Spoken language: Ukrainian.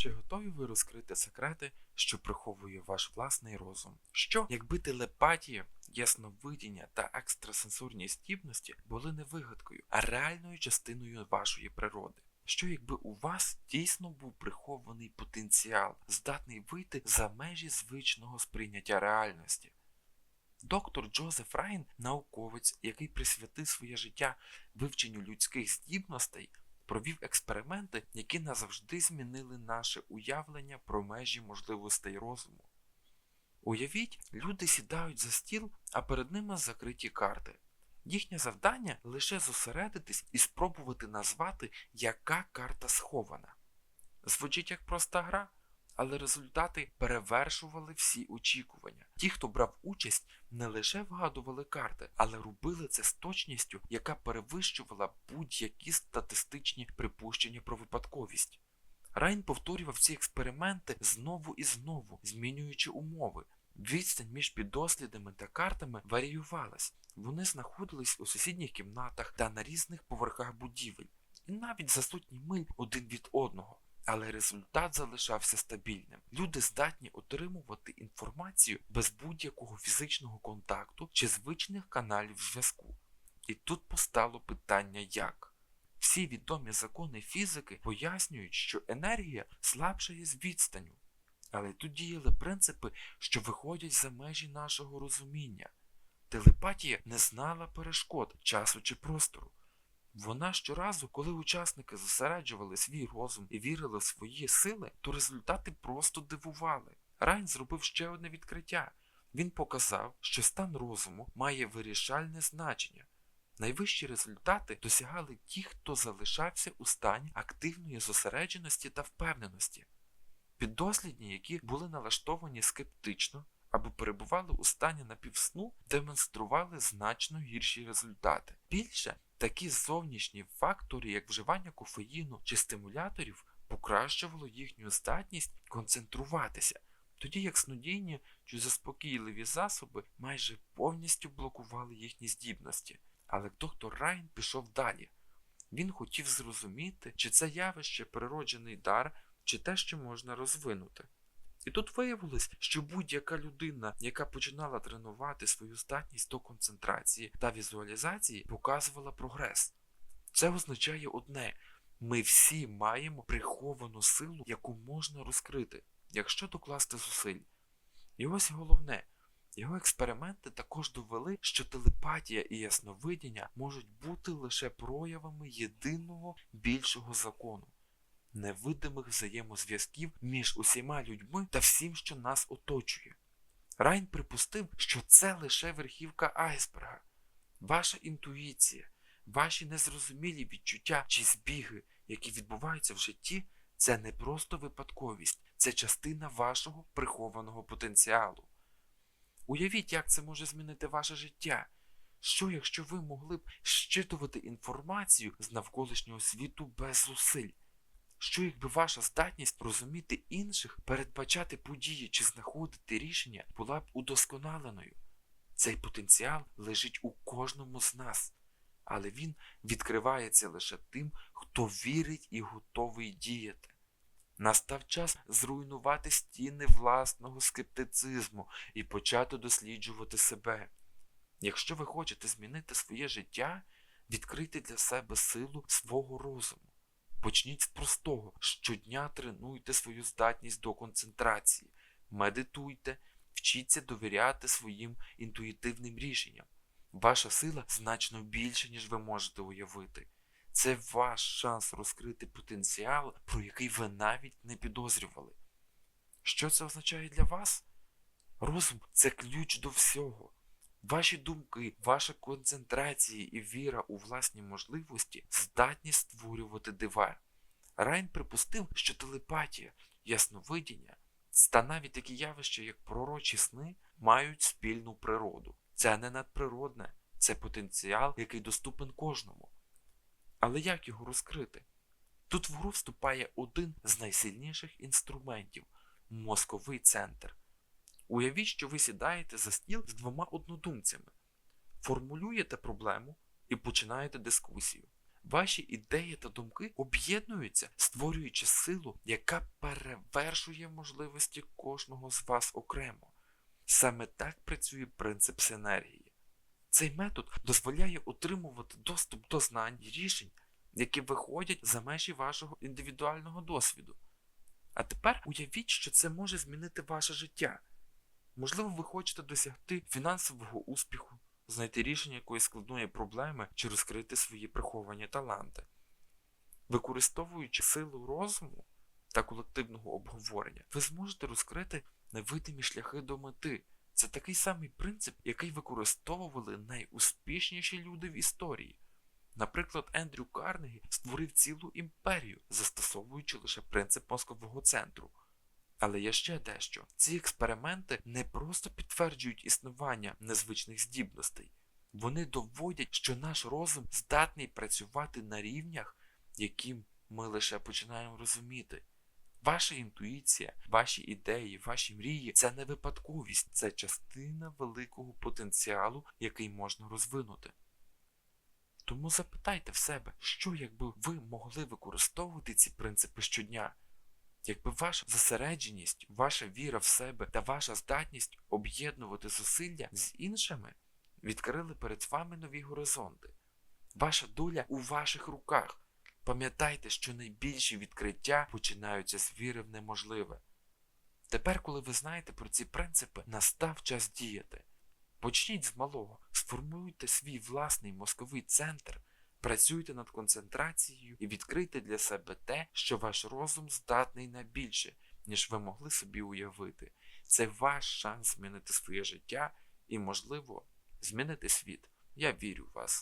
Чи готові ви розкрити секрети, що приховує ваш власний розум? Що, якби телепатія, ясновидіння та екстрасенсорні здібності були не вигадкою, а реальною частиною вашої природи? Що якби у вас дійсно був прихований потенціал, здатний вийти за межі звичного сприйняття реальності? Доктор Джозеф Райн, науковець, який присвятив своє життя вивченню людських здібностей, провів експерименти, які назавжди змінили наше уявлення про межі можливостей розуму. Уявіть, люди сідають за стіл, а перед ними закриті карти. Їхнє завдання лише зосередитись і спробувати назвати, яка карта схована. Звучить як проста гра, але результати перевершували всі очікування. Ті, хто брав участь, не лише вгадували карти, але робили це з точністю, яка перевищувала будь-які статистичні припущення про випадковість. Райн повторював ці експерименти знову і знову, змінюючи умови. Відстань між підослідами та картами варіювалась. Вони знаходились у сусідніх кімнатах та на різних поверхах будівель, і навіть за сотні миль один від одного. Але результат залишався стабільним. Люди здатні отримувати інформацію без будь-якого фізичного контакту чи звичних каналів зв'язку. І тут постало питання як. Всі відомі закони фізики пояснюють, що енергія слабшає з відстаню. Але тут діяли принципи, що виходять за межі нашого розуміння. Телепатія не знала перешкод часу чи простору. Вона щоразу, коли учасники зосереджували свій розум і вірили в свої сили, то результати просто дивували. Райн зробив ще одне відкриття. Він показав, що стан розуму має вирішальне значення. Найвищі результати досягали ті, хто залишався у стані активної зосередженості та впевненості. Піддослідні, які були налаштовані скептично або перебували у стані напівсну, демонстрували значно гірші результати. Більше такі зовнішні фактори, як вживання кофеїну чи стимуляторів, покращувало їхню здатність концентруватися, тоді як снодійні чи заспокійливі засоби майже повністю блокували їхні здібності. Але доктор Райн пішов далі. Він хотів зрозуміти, чи це явище природжений дар, чи те, що можна розвинути. І тут виявилось, що будь-яка людина, яка починала тренувати свою здатність до концентрації та візуалізації, показувала прогрес. Це означає одне: ми всі маємо приховану силу, яку можна розкрити, якщо докласти зусиль. І ось головне. Його експерименти також довели, що телепатія і ясновидіння можуть бути лише проявами єдиного більшого закону невидимих взаємозв'язків між усіма людьми та всім, що нас оточує. Райн припустив, що це лише верхівка айсберга. Ваша інтуїція, ваші незрозумілі відчуття чи збіги, які відбуваються в житті, це не просто випадковість, це частина вашого прихованого потенціалу. Уявіть, як це може змінити ваше життя. Що, якщо ви могли б щитувати інформацію з навколишнього світу без зусиль? Що, якби ваша здатність розуміти інших, передбачати події чи знаходити рішення була б удосконаленою? Цей потенціал лежить у кожному з нас, але він відкривається лише тим, хто вірить і готовий діяти. Настав час зруйнувати стіни власного скептицизму і почати досліджувати себе. Якщо ви хочете змінити своє життя, відкрийте для себе силу свого розуму. Почніть з простого. Щодня тренуйте свою здатність до концентрації, медитуйте, вчіться довіряти своїм інтуїтивним рішенням. Ваша сила значно більше, ніж ви можете уявити. Це ваш шанс розкрити потенціал, про який ви навіть не підозрювали. Що це означає для вас? Розум це ключ до всього. Ваші думки, ваша концентрація і віра у власні можливості здатні створювати дива. Райн припустив, що телепатія, ясновидіння та навіть такі явища, як пророчі сни, мають спільну природу. Це не надприродне, це потенціал, який доступен кожному. Але як його розкрити? Тут в гру вступає один з найсильніших інструментів мозковий центр. Уявіть, що ви сідаєте за стіл з двома однодумцями, формулюєте проблему і починаєте дискусію. Ваші ідеї та думки об'єднуються, створюючи силу, яка перевершує можливості кожного з вас окремо. Саме так працює принцип синергії. Цей метод дозволяє отримувати доступ до знань і рішень, які виходять за межі вашого індивідуального досвіду. А тепер уявіть, що це може змінити ваше життя. Можливо, ви хочете досягти фінансового успіху, знайти рішення якоїсь складної проблеми чи розкрити свої приховані таланти. Використовуючи силу розуму та колективного обговорення, ви зможете розкрити невидимі шляхи до мети. Це такий самий принцип, який використовували найуспішніші люди в історії. Наприклад, Ендрю Карнегі створив цілу імперію, застосовуючи лише принцип мозкового центру. Але є ще дещо. Ці експерименти не просто підтверджують існування незвичних здібностей, вони доводять, що наш розум здатний працювати на рівнях, які ми лише починаємо розуміти. Ваша інтуїція, ваші ідеї, ваші мрії це не випадковість, це частина великого потенціалу, який можна розвинути. Тому запитайте в себе, що якби ви могли використовувати ці принципи щодня, якби ваша зосередженість, ваша віра в себе та ваша здатність об'єднувати зусилля з іншими відкрили перед вами нові горизонти. Ваша доля у ваших руках. Пам'ятайте, що найбільші відкриття починаються з віри в неможливе. Тепер, коли ви знаєте про ці принципи, настав час діяти. Почніть з малого, сформуйте свій власний мозковий центр, працюйте над концентрацією і відкрийте для себе те, що ваш розум здатний на більше, ніж ви могли собі уявити. Це ваш шанс змінити своє життя і, можливо, змінити світ. Я вірю в вас.